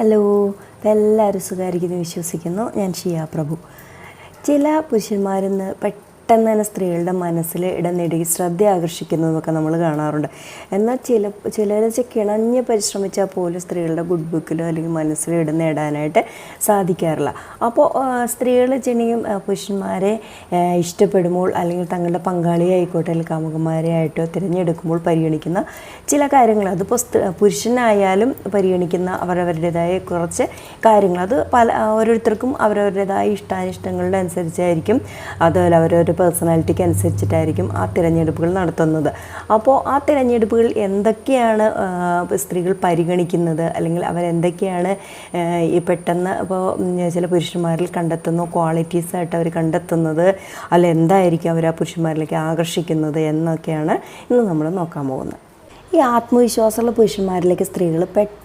Hello എല്ലാവരും സുഖമായിരിക്കുന്നു വിശ്വസിക്കുന്നു. ഞാൻ ഷിയ പ്രഭു. ചില പുരുഷന്മാരിന്ന് പെട്ടെന്ന് തന്നെ സ്ത്രീകളുടെ മനസ്സിൽ ഇടം നേടി ശ്രദ്ധ ആകർഷിക്കുന്നതൊക്കെ നമ്മൾ കാണാറുണ്ട്. എന്നാൽ ചില ചിലർ കിണഞ്ഞ് പരിശ്രമിച്ചാൽ പോലും സ്ത്രീകളുടെ ഗുഡ് ബുക്കിലോ അല്ലെങ്കിൽ മനസ്സിൽ ഇടം നേടാനായിട്ട് സാധിക്കാറില്ല. അപ്പോൾ സ്ത്രീകൾ ചെണിയും പുരുഷന്മാരെ ഇഷ്ടപ്പെടുമ്പോൾ അല്ലെങ്കിൽ തങ്ങളുടെ പങ്കാളിയായിക്കോട്ടെ അല്ലെങ്കിൽ കാമുകന്മാരെ ആയിട്ടോ തിരഞ്ഞെടുക്കുമ്പോൾ പരിഗണിക്കുന്ന ചില കാര്യങ്ങൾ. അതിപ്പോൾ പുരുഷനായാലും പരിഗണിക്കുന്ന അവരവരുടേതായ കുറച്ച് കാര്യങ്ങൾ. അത് പല ഓരോരുത്തർക്കും അവരവരുടേതായ ഇഷ്ടാനിഷ്ടങ്ങളുടെ അനുസരിച്ചായിരിക്കും. അതുപോലെ അവരവരുടെ പേഴ്സണാലിറ്റിക്ക് അനുസരിച്ചിട്ടായിരിക്കും ആ തിരഞ്ഞെടുപ്പുകൾ നടത്തുന്നത്. അപ്പോൾ ആ തിരഞ്ഞെടുപ്പുകൾ എന്തൊക്കെയാണ് സ്ത്രീകൾ പരിഗണിക്കുന്നത്? അല്ലെങ്കിൽ അവരെന്തൊക്കെയാണ് ഈ പെട്ടെന്ന് ഇപ്പോൾ ചില പുരുഷന്മാരിൽ കണ്ടെത്തുന്ന ക്വാളിറ്റീസ് ആയിട്ട് അവർ കണ്ടെത്തുന്നത് അല്ല എന്തായിരിക്കും അവർ ആ പുരുഷന്മാരിലേക്ക് ആകർഷിക്കുന്നത് എന്നൊക്കെയാണ് ഇന്ന് നമ്മൾ നോക്കാൻ പോകുന്നത്. ഈ ആത്മവിശ്വാസമുള്ള പുരുഷന്മാരിലേക്ക് സ്ത്രീകൾ പെട്ടെന്ന്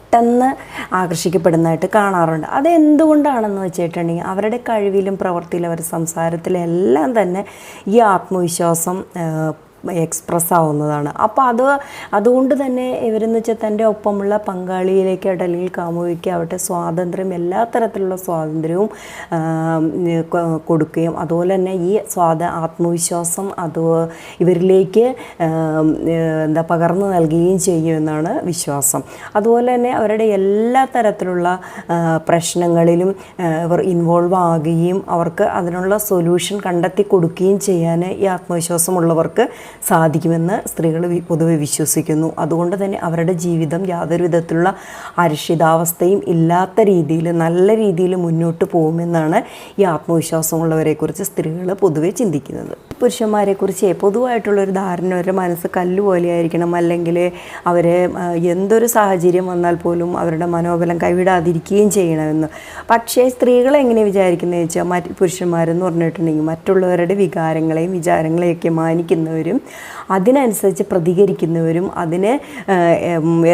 ആകർഷിക്കപ്പെടുന്നതായിട്ട് കാണാറുണ്ട്. അത് എന്തുകൊണ്ടാണെന്ന് വെച്ചിട്ടുണ്ടെങ്കിൽ അവരുടെ കഴിവിലും പ്രവൃത്തിയിലും അവരുടെ സംസാരത്തിലും എല്ലാം തന്നെ ഈ ആത്മവിശ്വാസം എക്സ്പ്രസ് ആവുന്നതാണ് അപ്പോൾ അത് അതുകൊണ്ട് തന്നെ ഇവരെന്ന് വെച്ചാൽ തന്റെ ഒപ്പമുള്ള പങ്കാളിയിലേക്കാവട്ടെ അല്ലെങ്കിൽ കാമുകിക്കാവട്ടെ സ്വാതന്ത്ര്യം എല്ലാ തരത്തിലുള്ള സ്വാതന്ത്ര്യവും കൊടുക്കുകയും അതുപോലെ തന്നെ ഈ സ്വാത ആത്മവിശ്വാസം അത് ഇവരിലേക്ക് എന്താ പകർന്നു നൽകുകയും ചെയ്യുമെന്നാണ് വിശ്വാസം. അതുപോലെ തന്നെ അവരുടെ എല്ലാ തരത്തിലുള്ള പ്രശ്നങ്ങളിലും ഇവർ ഇൻവോൾവ് ആകുകയും അവർക്ക് അതിനുള്ള സൊല്യൂഷൻ കണ്ടെത്തി കൊടുക്കുകയും ചെയ്യാൻ ഈ ആത്മവിശ്വാസമുള്ളവർക്ക് സാധിക്കുമെന്ന് സ്ത്രീകൾ പൊതുവെ വിശ്വസിക്കുന്നു. അതുകൊണ്ട് തന്നെ അവരുടെ ജീവിതം യാതൊരു വിധത്തിലുള്ള അരക്ഷിതാവസ്ഥയും ഇല്ലാത്ത രീതിയിൽ നല്ല രീതിയിൽ മുന്നോട്ട് പോകുമെന്നാണ് ഈ ആത്മവിശ്വാസമുള്ളവരെക്കുറിച്ച് സ്ത്രീകൾ പൊതുവെ ചിന്തിക്കുന്നത്. പുരുഷന്മാരെക്കുറിച്ച് പൊതുവായിട്ടുള്ളൊരു ധാരണ അവരുടെ മനസ്സ് കല്ല് പോലെ ആയിരിക്കണം അല്ലെങ്കിൽ അവരെ എന്തൊരു സാഹചര്യം വന്നാൽ പോലും അവരുടെ മനോബലം കൈവിടാതിരിക്കുകയും ചെയ്യണമെന്ന്. പക്ഷേ സ്ത്രീകൾ എങ്ങനെ വിചാരിക്കുന്നത് വെച്ചാൽ മറ്റ് പുരുഷന്മാരെന്ന് പറഞ്ഞിട്ടുണ്ടെങ്കിൽ മറ്റുള്ളവരുടെ വികാരങ്ങളെയും വിചാരങ്ങളെയൊക്കെ മാനിക്കുന്നവരും അതിനനുസരിച്ച് പ്രതികരിക്കുന്നവരും അതിന്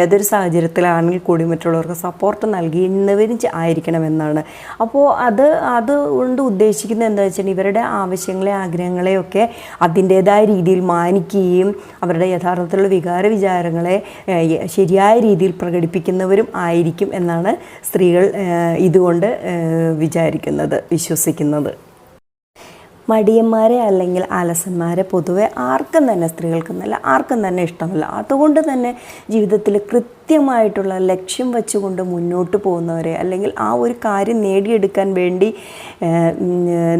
ഏതൊരു സാഹചര്യത്തിലാണെങ്കിൽ കൂടി മറ്റുള്ളവർക്ക് സപ്പോർട്ട് നൽകുന്നവരും ആയിരിക്കണമെന്നാണ്. അപ്പോൾ അത് അത് കൊണ്ട് ഉദ്ദേശിക്കുന്നത് എന്താ വെച്ചാൽ ഇവരുടെ ആവശ്യങ്ങളെ ആഗ്രഹങ്ങളെയൊക്കെ അതിന്റേതായ രീതിയിൽ മാനിക്കുകയും അവരുടെ യഥാർത്ഥത്തിലുള്ള വികാര വിചാരങ്ങളെ ശരിയായ രീതിയിൽ പ്രകടിപ്പിക്കുന്നവരും ആയിരിക്കും എന്നാണ് സ്ത്രീകൾ ഇതുകൊണ്ട് വിചാരിക്കുന്നത് വിശ്വസിക്കുന്നത്. മടിയന്മാരെ അല്ലെങ്കിൽ അലസന്മാരെ പൊതുവെ ആർക്കും തന്നെ സ്ത്രീകൾക്കെന്നല്ല ആർക്കും തന്നെ ഇഷ്ടമല്ല. അതുകൊണ്ട് തന്നെ ജീവിതത്തിൽ കൃത്യമായിട്ടുള്ള ലക്ഷ്യം വെച്ചുകൊണ്ട് മുന്നോട്ട് പോകുന്നവരെ അല്ലെങ്കിൽ ആ ഒരു കാര്യം നേടിയെടുക്കാൻ വേണ്ടി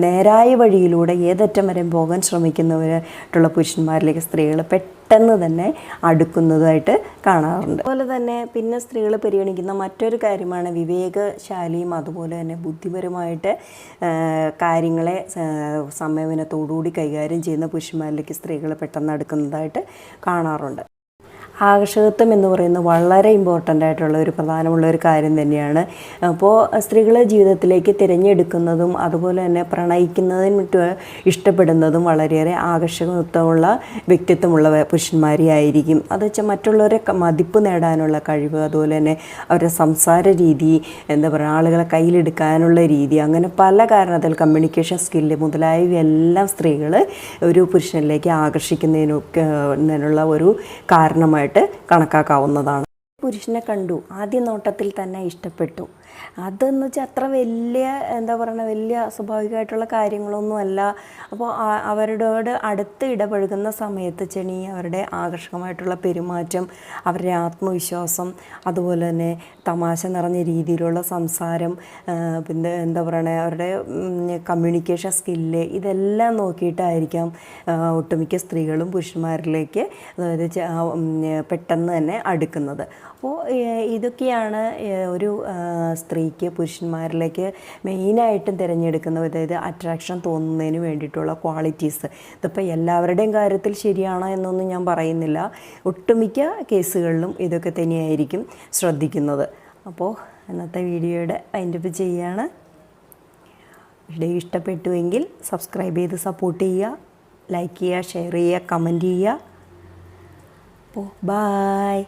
നേരായ വഴിയിലൂടെ ഏതറ്റം വരെ പോകാൻ ശ്രമിക്കുന്നവരായിട്ടുള്ള പുരുഷന്മാരിലേക്ക് സ്ത്രീകൾ പെട്ടെന്ന് തന്നെ അടുക്കുന്നതായിട്ട് കാണാറുണ്ട്. അതുപോലെ തന്നെ പിന്നെ സ്ത്രീകൾ പരിഗണിക്കുന്ന മറ്റൊരു കാര്യമാണ് വിവേകശാലിയും അതുപോലെ തന്നെ ബുദ്ധിപരമായിട്ട് കാര്യങ്ങളെ സമയവിനത്തോടുകൂടി കൈകാര്യം ചെയ്യുന്ന പുരുഷന്മാരിലേക്ക് സ്ത്രീകൾ പെട്ടെന്ന് അടുക്കുന്നതായിട്ട് കാണാറുണ്ട്. ആകർഷകത്വം എന്ന് പറയുന്നത് വളരെ ഇമ്പോർട്ടന്റ് ആയിട്ടുള്ള ഒരു പ്രധാനമുള്ള ഒരു കാര്യം തന്നെയാണ്. അപ്പോൾ സ്ത്രീകളെ ജീവിതത്തിലേക്ക് തിരഞ്ഞെടുക്കുന്നതും അതുപോലെ തന്നെ പ്രണയിക്കുന്നതിന് ഇഷ്ടപ്പെടുന്നതും വളരെയേറെ ആകർഷകത്വമുള്ള വ്യക്തിത്വമുള്ള പുരുഷന്മാരെ ആയിരിക്കും അത് വെച്ചാൽ മറ്റുള്ളവരെ മതിപ്പ് നേടാനുള്ള കഴിവ് അതുപോലെ തന്നെ അവരുടെ സംസാര രീതി എന്താ പറയുക ആളുകളെ കയ്യിലെടുക്കാനുള്ള രീതി അങ്ങനെ പല കാരണത്തിൽ കമ്മ്യൂണിക്കേഷൻ സ്കില്ല് മുതലായവയെല്ലാം സ്ത്രീകൾ ഒരു പുരുഷനിലേക്ക് ആകർഷിക്കുന്നതിനൊക്കെ ഒരു ഒരു കാരണമായിട്ട് കണക്കാക്കാവുന്നതാണ്. പുരുഷനെ കണ്ടു. ആദ്യ നോട്ടത്തിൽ തന്നെ ഇഷ്ടപ്പെട്ടു. അതെന്ന് വെച്ചാൽ അത്ര വലിയ എന്താ പറയുക വലിയ സ്വാഭാവികമായിട്ടുള്ള കാര്യങ്ങളൊന്നുമല്ല. അപ്പോൾ അവരോട് അടുത്ത് ഇടപഴകുന്ന സമയത്ത് ചെണി അവരുടെ ആകർഷകമായിട്ടുള്ള പെരുമാറ്റം അവരുടെ ആത്മവിശ്വാസം അതുപോലെ തന്നെ തമാശ നിറഞ്ഞ രീതിയിലുള്ള സംസാരം പിന്നെ എന്താ പറയണേ അവരുടെ കമ്മ്യൂണിക്കേഷൻ സ്കില്ല് ഇതെല്ലാം നോക്കിയിട്ടായിരിക്കാം ഒട്ടുമിക്ക സ്ത്രീകളും പുരുഷന്മാരിലേക്ക് അതായത് പെട്ടെന്ന് തന്നെ അടുക്കുന്നത്. അപ്പോൾ ഇതൊക്കെയാണ് ഒരു സ്ത്രീക്ക് പുരുഷന്മാരിലേക്ക് മെയിനായിട്ടും തിരഞ്ഞെടുക്കുന്ന അതായത് അട്രാക്ഷൻ തോന്നുന്നതിന് വേണ്ടിയിട്ടുള്ള ക്വാളിറ്റീസ് ഇതിപ്പോൾ എല്ലാവരുടെയും കാര്യത്തിൽ ശരിയാണോ എന്നൊന്നും ഞാൻ പറയുന്നില്ല. ഒട്ടുമിക്ക കേസുകളിലും ഇതൊക്കെ തന്നെയായിരിക്കും ശ്രദ്ധിക്കുന്നത്. അപ്പോൾ ഇന്നത്തെ വീഡിയോയുടെ അപ്പ് ചെയ്യാണ്. വീഡിയോ ഇഷ്ടപ്പെട്ടുവെങ്കിൽ സബ്സ്ക്രൈബ് ചെയ്ത് സപ്പോർട്ട് ചെയ്യുക ലൈക്ക് ചെയ്യുക ഷെയർ ചെയ്യുക കമന്റ് ചെയ്യുക. അപ്പോൾ ബായ്